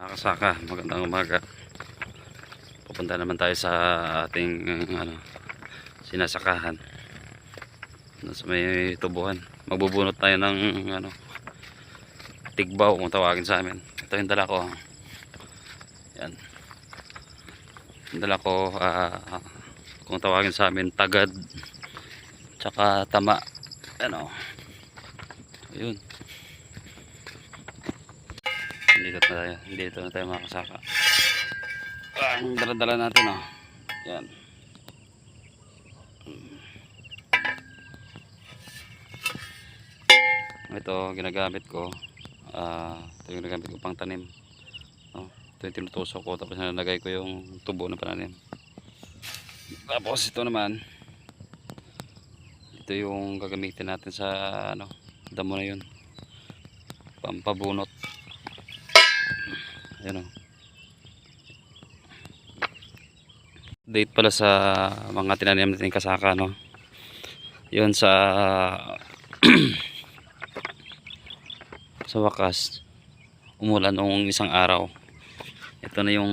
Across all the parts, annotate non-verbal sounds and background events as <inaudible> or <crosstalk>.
Nakasaka, magandang umaga. Pupunta naman tayo sa ating uh, ano, sinasakahan. Doon sa may tubuhan. Magbubunot tayo ng ano, tigbaw kung tawagin sa amin. Ito yung dala ko. Yan. Yung dala ko, ah, kung tawagin sa amin, tagad. Tsaka tama. Ano. Ayun. Dito na tayo. Dito na tayo makasaka. Ang dala-dala natin oh. Yan. Ito ginagamit ko. Ah, ito yung ginagamit ko pang tanim. Oh, ito yung tinutusok ko tapos nalagay ko yung tubo na pananim. Tapos ito naman ito yung gagamitin natin sa ano, damo na yun. Pampabunot. Ayan o. Date pala sa mga tinanim natin kasaka no. Yun sa <clears throat> sa wakas umulan nung isang araw. Ito na yung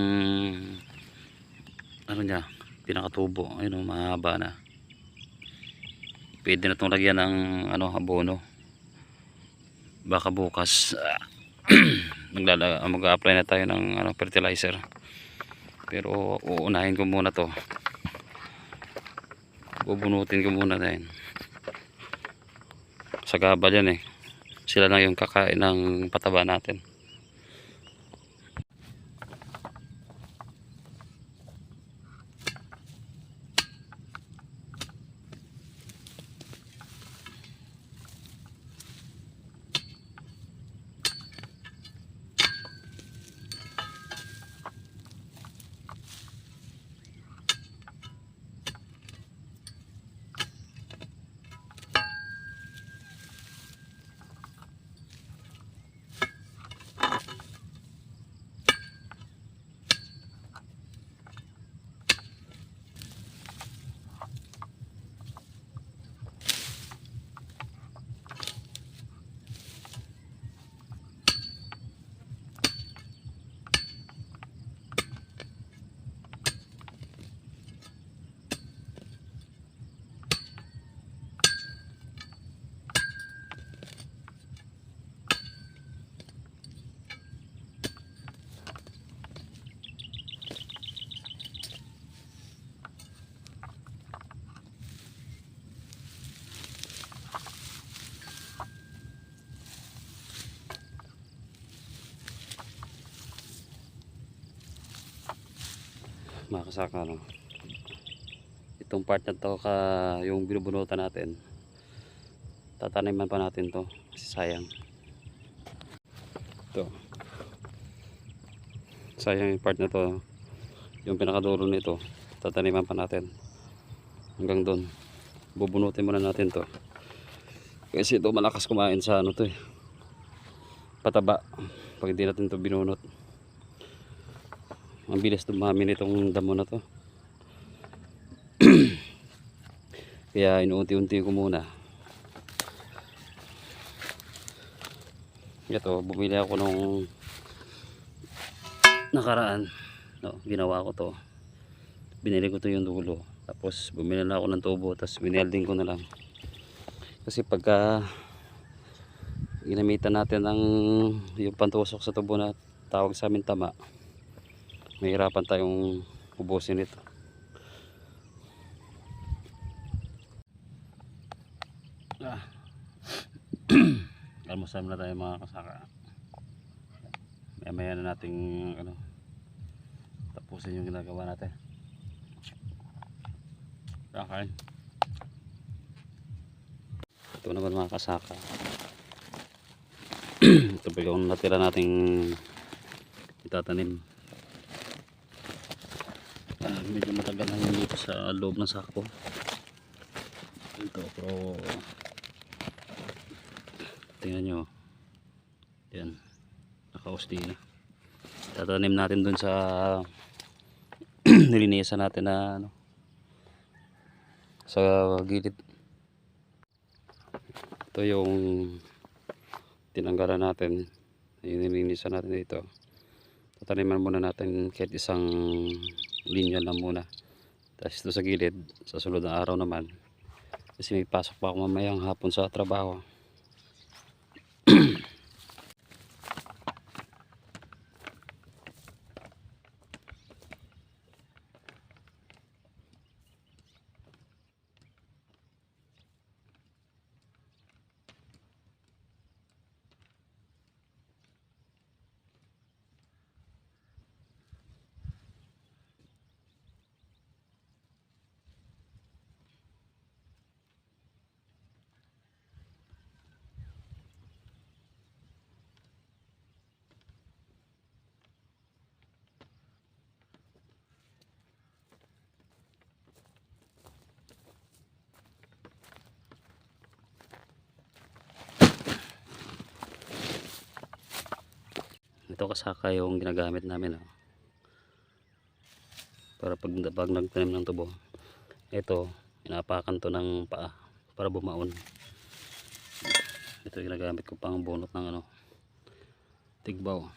ano niya, pinakatubo. Ayun o, mahaba na. Pwede na itong lagyan ng ano, abono. Baka bukas <clears throat> maglala mag-apply na tayo ng ano, fertilizer. Pero uunahin ko muna to. Bubunutin ko muna din. Sa gabal yan eh. Sila lang yung kakain ng pataba natin makasaka no? Itong part na to ka yung binubunutan natin tataniman pa natin to kasi sayang. To sayang yung part na to yung pinakadulo nito tataniman pa natin. Hanggang doon bubunutin muna natin to. Kasi ito malakas kumain sa ano to eh pataba pag hindi natin to binunot ang bilis dumami nitong damo na to. <clears throat> Kaya inuunti-unti ko muna. Ito bumili ako nung nakaraan. No, ginawa ko to. Binili ko to yung dulo. Tapos bumili na ako ng tubo tapos binelding ko na lang. Kasi pagka ginamitan natin ng yung pantusok sa tubo na tawag sa amin tama mahirapan tayong ubusin ito. Ah. <clears throat> almusal na tayo mga kasaka. Maya maya na nating ano tapusin yung ginagawa natin. Kakain. Ito naman mga kasaka. <clears throat> Ito yung natira nating itatanim medyo matagal na dito sa loob ng sako. Ito pero tingnan nyo. Yan. Nakausti na. Tatanim natin dun sa <clears throat> nilinisan natin na ano sa gilid. Ito yung tinanggalan natin. Yung nilinisan natin dito. Tataniman muna natin kahit isang linya lang muna. Tapos ito sa gilid sa sunod na araw naman. Kasi may pasok pa ako mamayang hapon sa trabaho <clears throat> ito kasaka yung ginagamit namin oh. para pag, pag nagtanim ng tubo ito inapakan to ng paa para bumaon ito ginagamit ko pang bunot ng ano tigbaw